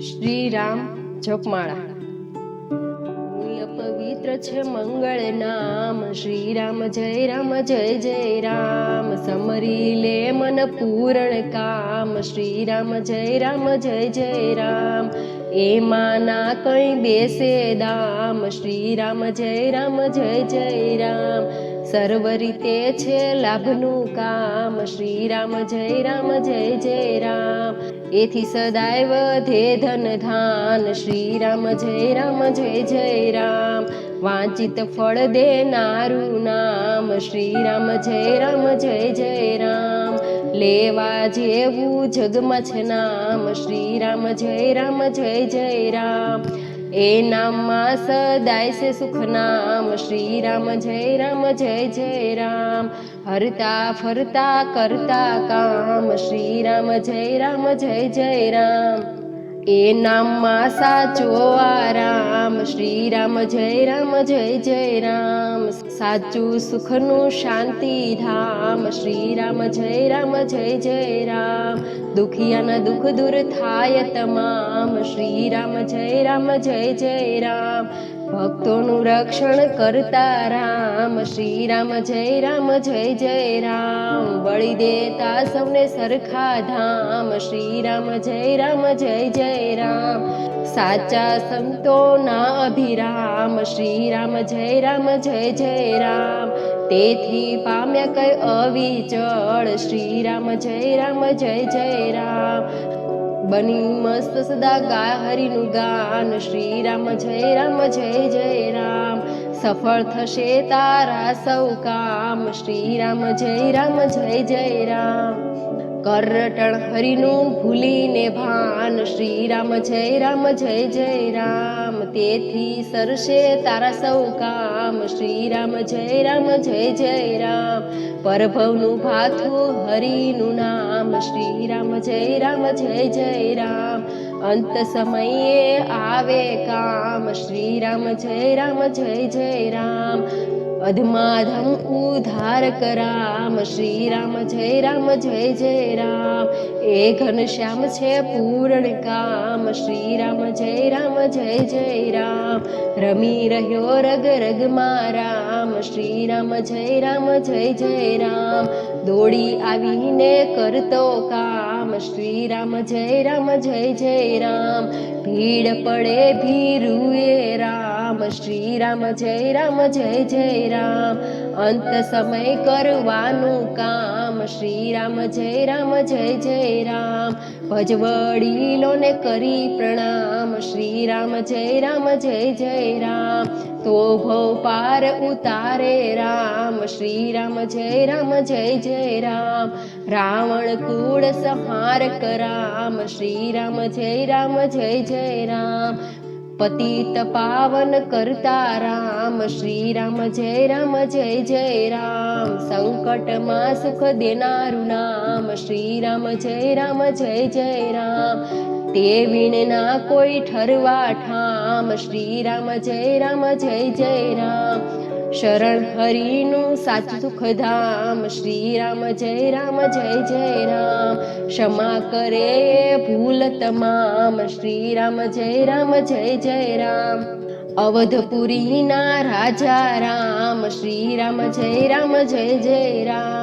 શ્રી રામ જપમાળા પવિત્ર છે મંગળ નામ. શ્રી રામ જય રામ, જય જય રામ. સમરી લે મન પૂરણ કામ. શ્રી રામ જય રામ, જય જય રામ. એમાં ના કઈ બેસે દામ. શ્રી રામ જય રામ, જય જય રામ. સર્વ રીતે છે લાભનું કામ. શ્રી રામ જય રામ, જય જય રામ. એથી સદાય વધે ધન ધાન. શ્રી રામ જય રામ, જય જય રામ. વાંચિત ફળ દેનારું નામ. શ્રી રામ જય રામ, જય જય રામ. લેવા જેવું જગમાં છે નામ. શ્રી રામ જય રામ, જય જય રામ. એ નામમાં સદાય છે સુખ નામ. શ્રી રામ, જય રામ, જય જય રામ. હરતા ફરતા કરતા કામ. શ્રી રામ, જય રામ, જય જય રામ. એ નામમાં સાચો આરામ. શ્રી રામ, જય રામ, જય જય રામ. સાચું સુખનું શાંતિ ધામ. શ્રી રામ જય રામ, જય જય રામ. દુખિયાના દુઃખ દૂર થાય તમામ. શ્રી રામ જય રામ, જય જય રામ. ભક્તોનું રક્ષણ કરતા રામ. શ્રી રામ, જય રામ, જય જય રામ. બળી દેતા સૌને સરખા ધામ. શ્રી રામ, જય રામ, જય જય રામ. સાચા સંતોના અભિરામ. શ્રી રામ, જય રામ, જય જય રામ. તેથી પામ્યા કઈ અવિચળ. શ્રી રામ, જય રામ, જય જય રામ. બની મસ્ત સદા ગા હરિનું ગાન. શ્રી રામ જય રામ, જય જય રામ. સફળ થશે તારા સૌ કામ. શ્રી રામ જય રામ, જય જય રામ. કરટણ હરિનું ભૂલીને ભાન. શ્રી રામ જય રામ, જય જય રામ. તેથી સરશે તારા સૌ કામ. શ્રી રામ, જય રામ, જય જય રામ. પરભવનું ભાથું હરિનું નામ. શ્રી રામ, જય રામ, જય જય રામ. અંત સમયે આવે કામ. શ્રી રામ, જય રામ, જય જય રામ. અધમાધમ ઉધાર કરામ. શ્રી રામ જય રામ, જય જય રામ. એ ઘનશ્યામ છે પૂરણ કામ. શ્રી રામ જય રામ, જય જય રામ. રમી રહ્યો રગ રગમાં રામ શ્રી રામ જય રામ, જય જય રામ. દોડી આવીને કરતો કામ. શ્રી રામ જય રામ, જય જય રામ. ભીડ પડે ભીરુએ રામ. શ્રી રામ જય રામ, જય જય રામ. અંત સમય કરવાનું કામ. શ્રી રામ જય રામ, જય જય રામ. ભજવડીલોને કરી પ્રણામ. શ્રી રામ જય રામ, જય જય રામ. તો ભવ પાર ઉતારે રામ. શ્રી રામ જય રામ, જય જય રામ. રાવણ કુળ સંહાર કરામ. શ્રી રામ જય રામ, જય જય રામ. પતિત પાવન કરતા રામ. શ્રી રામ, જય રામ, જય જય રામ. સંકટમાં સુખ દેનારું નામ. શ્રી રામ, જય રામ, જય જય રામ. તે વીણના કોઈ ઠરવા ઠામ. શ્રી રામ, જય રામ, જય જય રામ. શરણ હરિનું સાચું સુખધામ શ્રી રામ જય રામ, જય જય રામ. ક્ષમા કરે ભૂલ તમામ. શ્રી રામ જય રામ, જય જય રામ. અવધપુરીના રાજા રામ. શ્રી રામ જય રામ, જય જય રામ.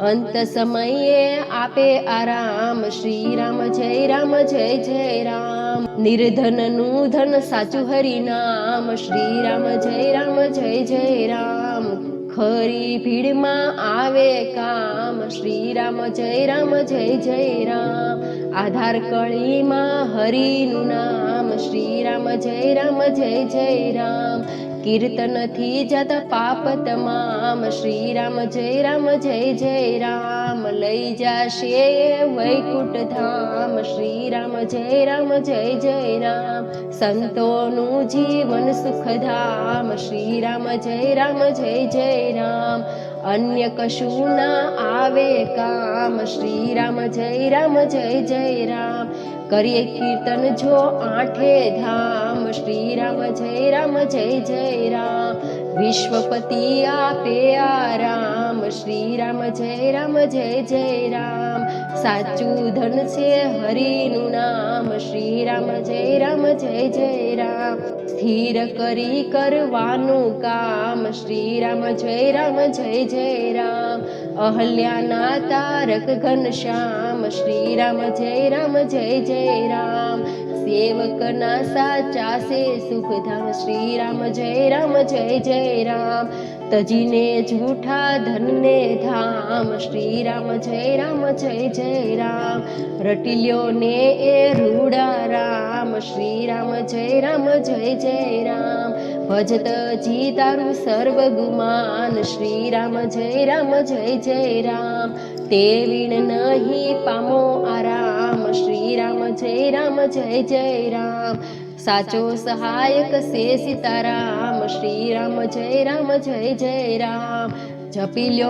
અંત સમયે આપે આરામ. શ્રી રામ જય રામ, જય જય રામ. નિર્ધનનું ધન સાચું હરિનામ. શ્રી રામ જય રામ, જય જય રામ. ખરી ભીડમાં આવે કામ. શ્રી રામ જય રામ, જય જય રામ. આધાર કળીમાં હરિનું નામ. શ્રી રામ જય રામ, જય જય રામ. કીર્તનથી જત પાપ તમામ. શ્રી રામ જય રામ, જય જય રામ. લઈ જાશે વૈકુંઠ ધામ. શ્રી રામ જય રામ, જય જય રામ. સંતોનું જીવન સુખધામ. શ્રી રામ જય રામ, જય જય રામ. અન્ય કશું ના આવે કામ. શ્રી રામ જય રામ, જય જય રામ. કરીએ કીર્તન જો આઠે ધામ શ્રી રામ જય રામ, જય જય રામ. વિશ્વપતિ આપે આરામ શ્રી રામ જય રામ, જય જય રામ. સાચું ધન છે હરિનું નામ શ્રી રામ જય રામ, જય જય રામ. સ્થિર કરી કરવાનું કામ શ્રી રામ જય રામ, જય જય રામ. અહલ્યાના તારક ઘનશ્યામ શ્રી રામ જય રામ, જય જય રામ. સેવકના સાચા સે સુખધામ શ્રી રામ જય રામ, જય જય રામ. તજીને જૂઠા ધનને ધામ શ્રી રામ જય રામ, જય જય રામ. રટિલ્યો ને એ રૂડા રામ શ્રી રામ જય રામ, જય જય રામ. ભજત જી તારું સર્વ ગુમાન શ્રી રામ જય રામ, જય જય રામ. તે વીણ નહીં પામો આરામ શ્રી રામ જય રામ, જય જય રામ. સાચો સહાયક સે સીતારામ. શ્રી રામ જય રામ, જય જય રામ. જપી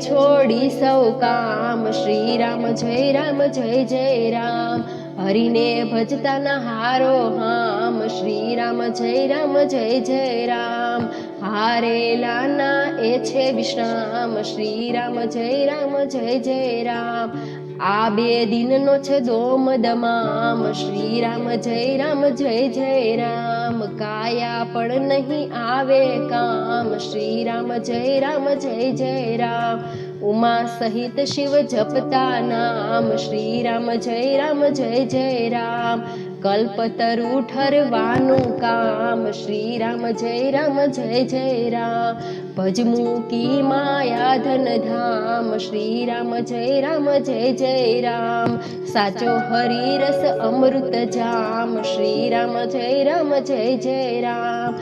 છોડી સૌ કામ. શ્રી રામ જય રામ, જય જય રામ. હરિને ભજતાના હારો હામ શ્રી રામ જય રામ, જય જય રામ. હારેલાના એ છે વિશ્રામ. શ્રી રામ જય રામ, જય જય રામ. આ બે દિનનો છે દોમ દમામ. શ્રી રામ જય રામ, જય જય રામ. કાયા પણ નહીં આવે કામ. શ્રી રામ જય રામ, જય જય રામ. ઉમા સહિત શિવ જપતા નામ. શ્રી રામ જય રામ, જય જય રામ. કલ્પતરુ ઠરવાનું કામ. શ્રી રામ જય રામ, જય જય રામ. ભજમુકી માયા ધન ધામ. શ્રી રામ જય રામ, જય જય રામ. સાચો હરિરસ અમૃત જામ. શ્રી રામ જય રામ, જય જય રામ.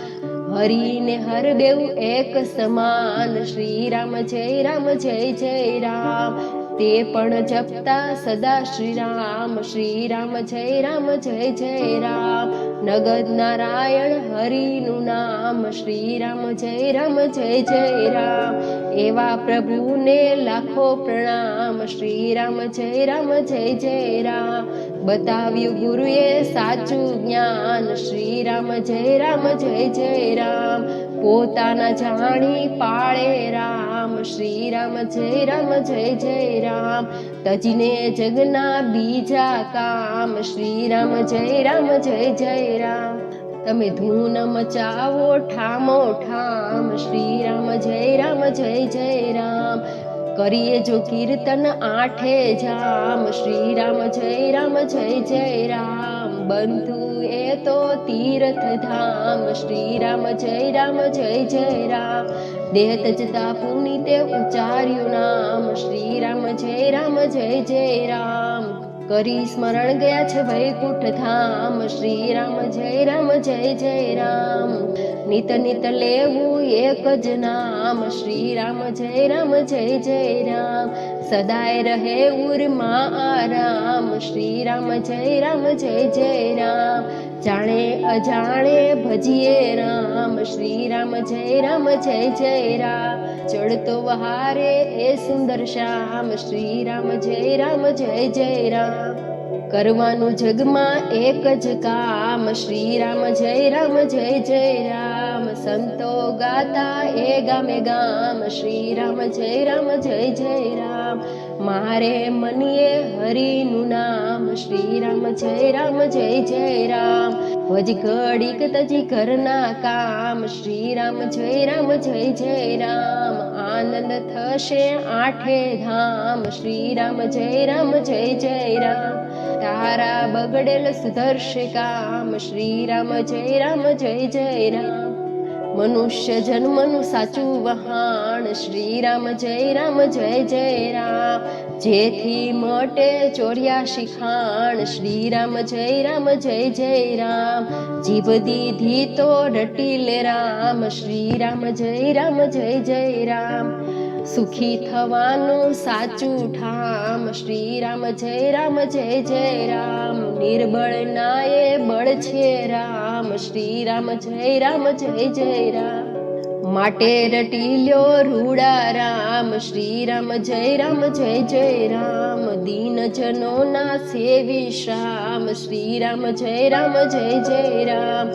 હરિને હર બેવ એક સમાન. શ્રી રામ જય રામ, જય જય રામ. તે પણ જપતા સદા શ્રી રામ શ્રી રામ જય રામ, જય જય રામ. નગદ નારાયણ હરિનું નામ શ્રી રામ જય રામ, જય જય રામ. એવા પ્રભુને લાખો પ્રણામ શ્રી રામ જય રામ, જય જય રામ. બતાવ્યું ગુરુએ સાચું જ્ઞાન શ્રી રામ જય રામ, જય જય રામ. પોતાના જાણી પાળે રામ. શ્રી રામ જય રામ, જય જય રામ. તજીને જગના બીજા કામ. શ્રી રામ જય રામ, જય જય રામ. તમે ધૂન મચાવો, ઠામો, ઠામ. શ્રી રામ જય રામ, જય જય રામ. કરીએ જો કીર્તન આઠે જામ. શ્રી રામ જય રામ, જય જય રામ. બંધુ એ તો તીર્થ ધામ શ્રી રામ જય રામ, જય જય રામ. દેહ તજતા પુનિતે ઉચ્ચાર્યું નામ. શ્રી રામ જય રામ, જય જય રામ. કરી સ્મરણ ગયા છે વૈકુંઠ ધામ. શ્રી રામ જય રામ, જય જય રામ. નિત નિત લેવું એક જ નામ. શ્રી રામ જય રામ, જય જય રામ. સદાય રહે ઉર્મા આરામ. શ્રી રામ જય રામ, જય જય રામ. જાણે અજાણે ભજીએ રામ, શ્રી રામ, જય રામ, જય જય રામ. ચડતો વહારે એ સુંદર શ્યામ, શ્રી રામ, જય રામ, જય જય રામ. કરવાનું જગમાં એક જ કામ, શ્રી રામ, જય રામ, જય જય રામ. સંતો ગાતા એ ગામે ગામ, શ્રી રામ, જય રામ, જય જય રામ. મારે મનીએ હરિનું નામ, શ્રી રામ, જય રામ, જય જય રામ. ભજ ઘડીક તજી ઘરના કામ. શ્રી રામ જય રામ, જય જય રામ. આનંદ થશે આઠે ધામ. શ્રી રામ જય રામ, જય જય રામ. તારા બગડેલ સુધરશે કામ. શ્રી રામ જય રામ, જય જય રામ. મનુષ્ય જન્મનું સાચું વહાણ. શ્રી રામ જય રામ, જય જય રામ. જેથી મટે ચોર્યાશી ખાણ શ્રી રામ જય રામ, જય જય રામ. જીવ દીધી તો રટી લે રામ. શ્રી રામ જય રામ, જય જય રામ. સુખી થવાનું સાચું ઠામ. શ્રી રામ જય રામ, જય જય રામ. નિર્બળ નાએ બળ છે રામ. શ્રી રામ જય રામ, જય જય રામ. માટે રટી લ્યો રૂડા રામ શ્રી રામ જય રામ, જય જય રામ. દીન જનોના સેવી શ્યામ શ્રી રામ જય રામ, જય જય રામ.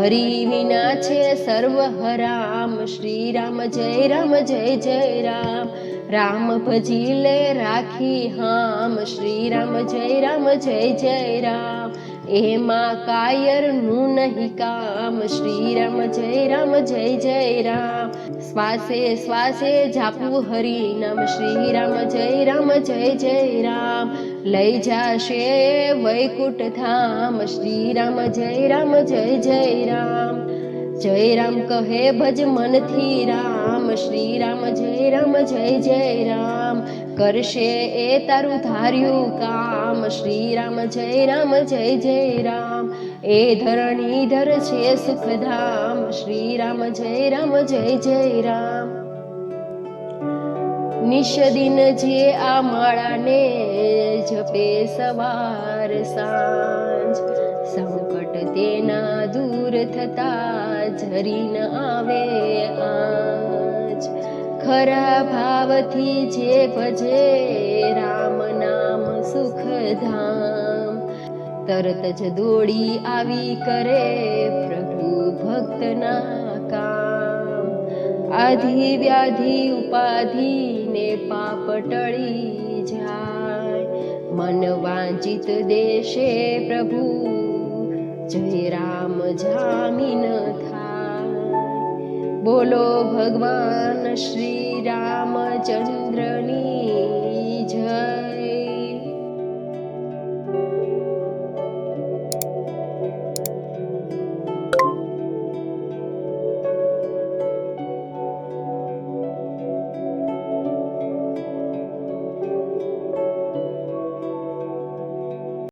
હરિ વિના છે સર્વ હરામ શ્રી રામ જય રામ, જય જય રામ. રામ ભજી લે રાખી હામ શ્રી રામ જય રામ, જય જય રામ. એમાં કાયરનું નહીં કામ. શ્રી રામ, જય રામ, જય જય રામ. શ્વાસે શ્વાસે જાપું હરિ નામ. શ્રી રામ, જય રામ, જય જય રામ. લઈ જાશે વૈકુંઠ ધામ. શ્રી રામ, જય રામ, જય જય રામ. જય રામ કહે, ભજ મનથી રામ શ્રી રામ જય રામ જય જય રામ કરશે એ તારું ધાર્યું કામ શ્રી રામ જય રામ જય જય રામ એ ધરણીધર છે સુખધામ શ્રી રામ જય રામ જય જય રામ નિષદિન જે આ માળાને જપે સવાર સાંજ, સંકટ તેના દૂર થતા જરીન આવે આજ. ખરા ભાવથી જે ભજે રામ નામ સુખધામ. તરત જ દોડી આવી કરે પ્રભુ ભક્તના કામ. આધિ વ્યાધિ ઉપાધિ ને પાપ ટળી જાય. મન વાંચિત દેશે પ્રભુ. જય રામ જામીન બોલો ભગવાન શ્રી રામચંદ્રની.